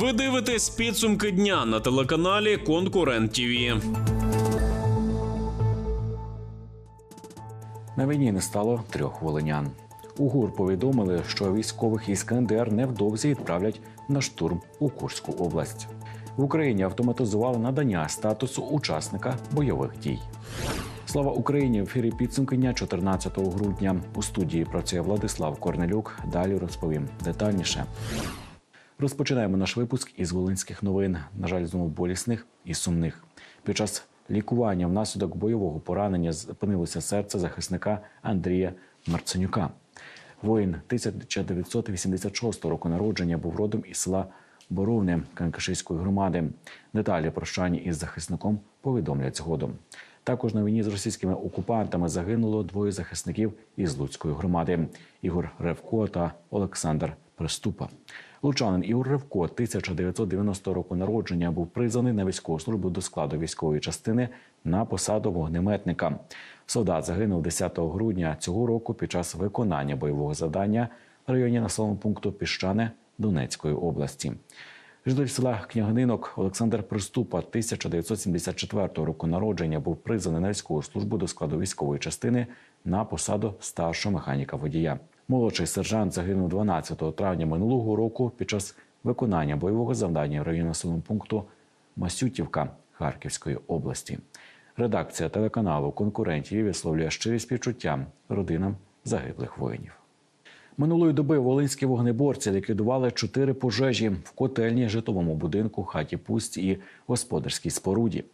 Ви дивитесь підсумки дня на телеканалі Конкурент ТІВІ. На війні не стало трьох волинян. У ГУР повідомили, що військових із КНДР невдовзі відправлять на штурм у Курську область. В Україні автоматизували надання статусу учасника бойових дій. Слава Україні! В ефірі підсумки дня 14 грудня. У студії працює Владислав Корнелюк. Далі розповім детальніше. Розпочинаємо наш випуск із волинських новин. На жаль, знову болісних і сумних. Під час лікування внаслідок бойового поранення зупинилося серце захисника Андрія Марценюка. Воїн 1986 року народження був родом із села Боровне Канкашиської громади. Деталі прощання із захисником повідомлять згодом. Також на війні з російськими окупантами загинуло двоє захисників із Луцької громади: Ігор Ревко та Олександр Приступа. Лучанин Ігор Ревко 1990 року народження був призваний на військову службу до складу військової частини на посаду вогнеметника. Солдат загинув 10 грудня цього року під час виконання бойового завдання в районі населеного пункту Піщане Донецької області. Житель села Княгининок Олександр Приступа 1974 року народження був призваний на військову службу до складу військової частини на посаду старшого механіка водія. Молодший сержант загинув 12 травня минулого року під час виконання бойового завдання в районі населеного пункту Масютівка Харківської області. Редакція телеканалу конкурентів висловлює щирі співчуття родинам загиблих воїнів. Минулої доби волинські вогнеборці ліквідували чотири пожежі в котельні, житловому будинку, хаті пусті і господарській споруді.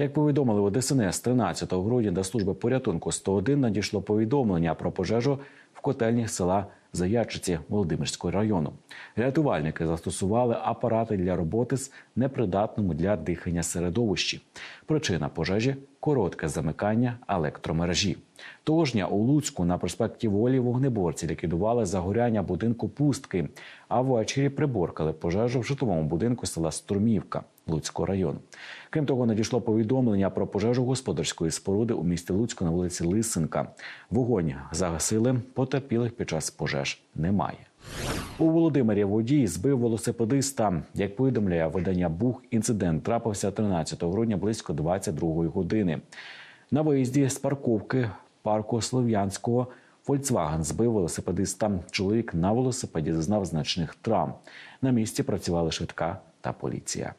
Як повідомили у ДСНС 13 грудня до служби порятунку 101 надійшло повідомлення про пожежу в котельні села Заячиці Володимирського району. Рятувальники застосували апарати для роботи з непридатному для дихання середовищі. Причина пожежі коротке замикання електромережі. Того ж дня у Луцьку на проспекті Волі вогнеборці ліквідували загоряння будинку пустки, а ввечері приборкали пожежу в житловому будинку села Стурмівка Луцького району. Крім того, надійшло повідомлення про пожежу господарської споруди у місті Луцьку на вулиці Лисенка. Вогонь загасили, потерпілих під час пожеж немає. У Володимирі водій збив велосипедиста. Як повідомляє видання Бух, інцидент трапився 13 грудня близько 22 години. На виїзді з парковки парку Слов'янського Volkswagen збив велосипедиста. Чоловік на велосипеді зазнав значних травм. На місці працювали швидка та поліція.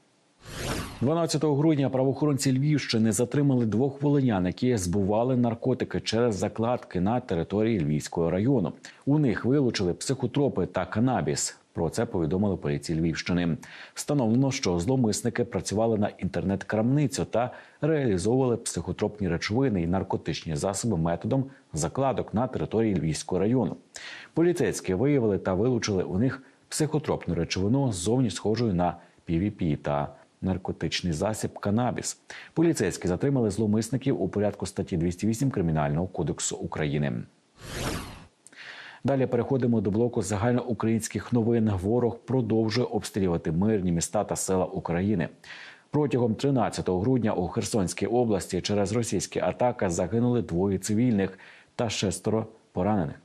12 грудня правоохоронці Львівщини затримали двох волинян, які збували наркотики через закладки на території Львівського району. У них вилучили психотропи та канабіс. Про це повідомили поліції Львівщини. Встановлено, що зловмисники працювали на інтернет-крамницю та реалізовували психотропні речовини і наркотичні засоби методом закладок на території Львівського району. Поліцейські виявили та вилучили у них психотропну речовину зовні схожою на PVP та наркотичний засіб канабіс. Поліцейські затримали зловмисників у порядку статті 208 Кримінального кодексу України. Далі переходимо до блоку загальноукраїнських новин. Ворог продовжує обстрілювати мирні міста та села України. Протягом 13 грудня у Херсонській області через російські атаки загинули двоє цивільних та шестеро поранених.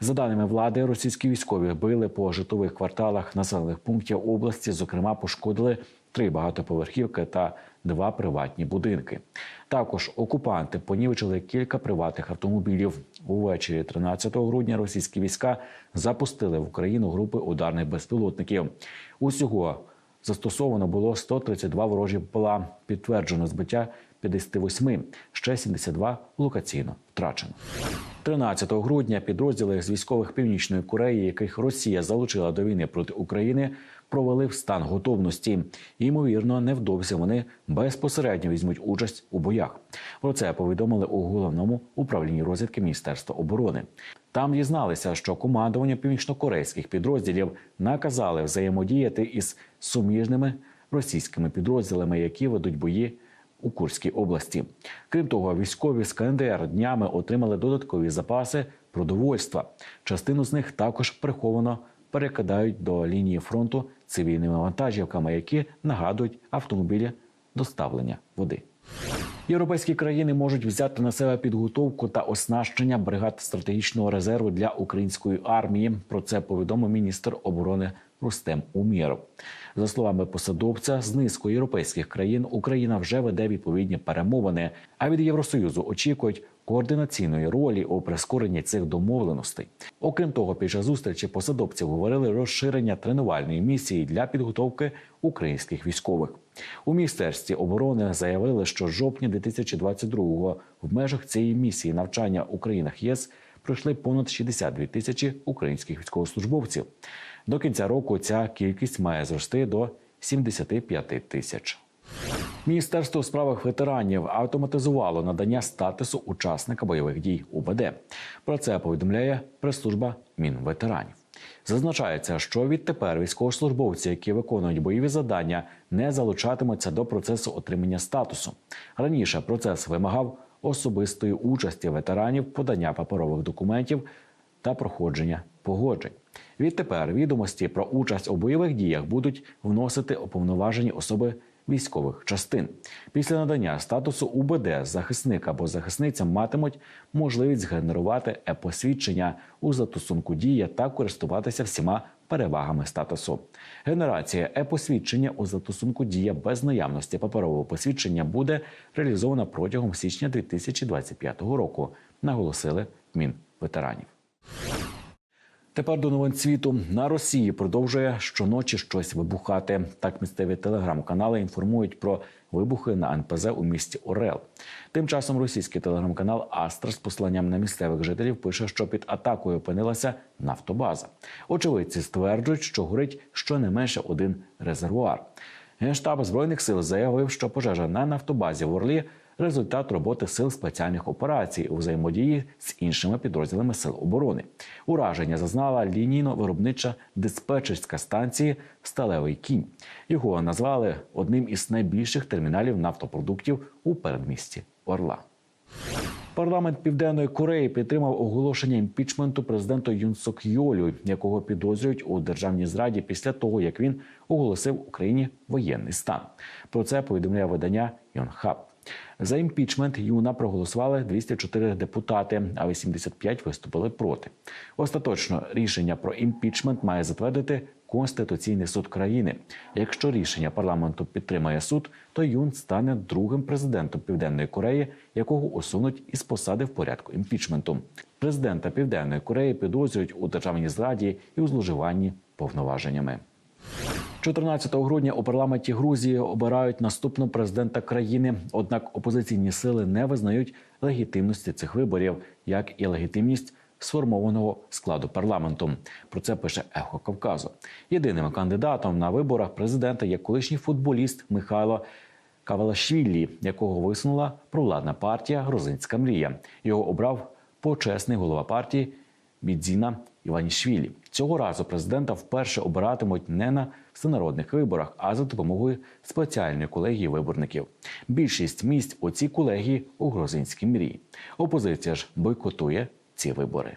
За даними влади, російські військові били по житлових кварталах населених пунктів області. Зокрема, пошкодили три багатоповерхівки та два приватні будинки. Також окупанти понівечили кілька приватних автомобілів. Увечері 13 грудня російські війська запустили в Україну групи ударних безпілотників. Усього застосовано було 132 ворожі ПЛА. Підтверджено збиття 58, ще 72 локаційно втрачено. 13 грудня підрозділи з військових північної Кореї, яких Росія залучила до війни проти України, провели в стан готовності. Ймовірно, невдовзі вони безпосередньо візьмуть участь у боях. Про це повідомили у головному управлінні розвідки Міністерства оборони. Там дізналися, що командування північнокорейських підрозділів наказали взаємодіяти із суміжними російськими підрозділами, які ведуть бої у Курській області. Крім того, військові з КНДР днями отримали додаткові запаси продовольства. Частину з них також приховано перекидають до лінії фронту цивільними вантажівками, які нагадують автомобілі доставлення води. Європейські країни можуть взяти на себе підготовку та оснащення бригад стратегічного резерву для української армії. Про це повідомив міністр оборони Рустем Умєров. За словами посадовця, з низкою європейських країн Україна вже веде відповідні перемовини. А від Євросоюзу очікують координаційної ролі у прискоренні цих домовленостей. Окрім того, під час зустрічі посадовці говорили розширення тренувальної місії для підготовки українських військових. У міністерстві оборони заявили, що з жовтня 2022-го в межах цієї місії навчання у країнах ЄС пройшли понад 62 тисячі українських військовослужбовців. До кінця року ця кількість має зрости до 75 тисяч. Міністерство у справах ветеранів автоматизувало надання статусу учасника бойових дій УБД. Про це повідомляє прес-служба Мінветеранів. Зазначається, що відтепер військовослужбовці, які виконують бойові завдання, не залучатимуться до процесу отримання статусу. Раніше процес вимагав особистої участі ветеранів, подання паперових документів та проходження погоджень. Відтепер відомості про участь у бойових діях будуть вносити уповноважені особи військових частин. Після надання статусу УБД захисник або захисниця матимуть можливість згенерувати е-посвідчення у застосунку дія та користуватися всіма перевагами статусу. Генерація е-посвідчення у застосунку дія без наявності паперового посвідчення буде реалізована протягом січня 2025 року, наголосили в Мінветеранів. Тепер до новин світу на Росії продовжує щоночі щось вибухати. Так місцеві телеграм-канали інформують про вибухи на НПЗ у місті Орел. Тим часом російський телеграм-канал Астра з посланням на місцевих жителів пише, що під атакою опинилася нафтобаза. Очевидці стверджують, що горить щонайменше один резервуар. Генштаб збройних сил заявив, що пожежа на нафтобазі в Орлі результат роботи сил спеціальних операцій у взаємодії з іншими підрозділами сил оборони. Ураження зазнала лінійно-виробнича диспетчерська станції Сталевий кінь. Його назвали одним із найбільших терміналів нафтопродуктів у передмісті Орла. Парламент Південної Кореї підтримав оголошення імпічменту президенту Юн Сок Йолю, якого підозрюють у державній зраді після того, як він оголосив Україні воєнний стан. Про це повідомляє видання Йонхаб. За імпічмент Юна проголосували 204 депутати, а 85 виступили проти. Остаточно рішення про імпічмент має затвердити Конституційний суд країни. Якщо рішення парламенту підтримає суд, то Юн стане другим президентом Південної Кореї, якого усунуть із посади в порядку імпічменту. Президента Південної Кореї підозрюють у державній зраді і у зловживанні повноваженнями. 14 грудня у парламенті Грузії обирають наступного президента країни. Однак опозиційні сили не визнають легітимності цих виборів, як і легітимність сформованого складу парламенту. Про це пише Ехо Кавказу. Єдиним кандидатом на виборах президента є колишній футболіст Михайло Кавалашвілі, якого висунула провладна партія Грузинська мрія. Його обрав почесний голова партії Бідзіна Іванішвілі. Цього разу президента вперше обиратимуть не на всенародних виборах, а за допомогою спеціальної колегії виборників. Більшість місць у цій колегії у грузинській мрії. Опозиція ж бойкотує ці вибори.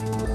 Thank you.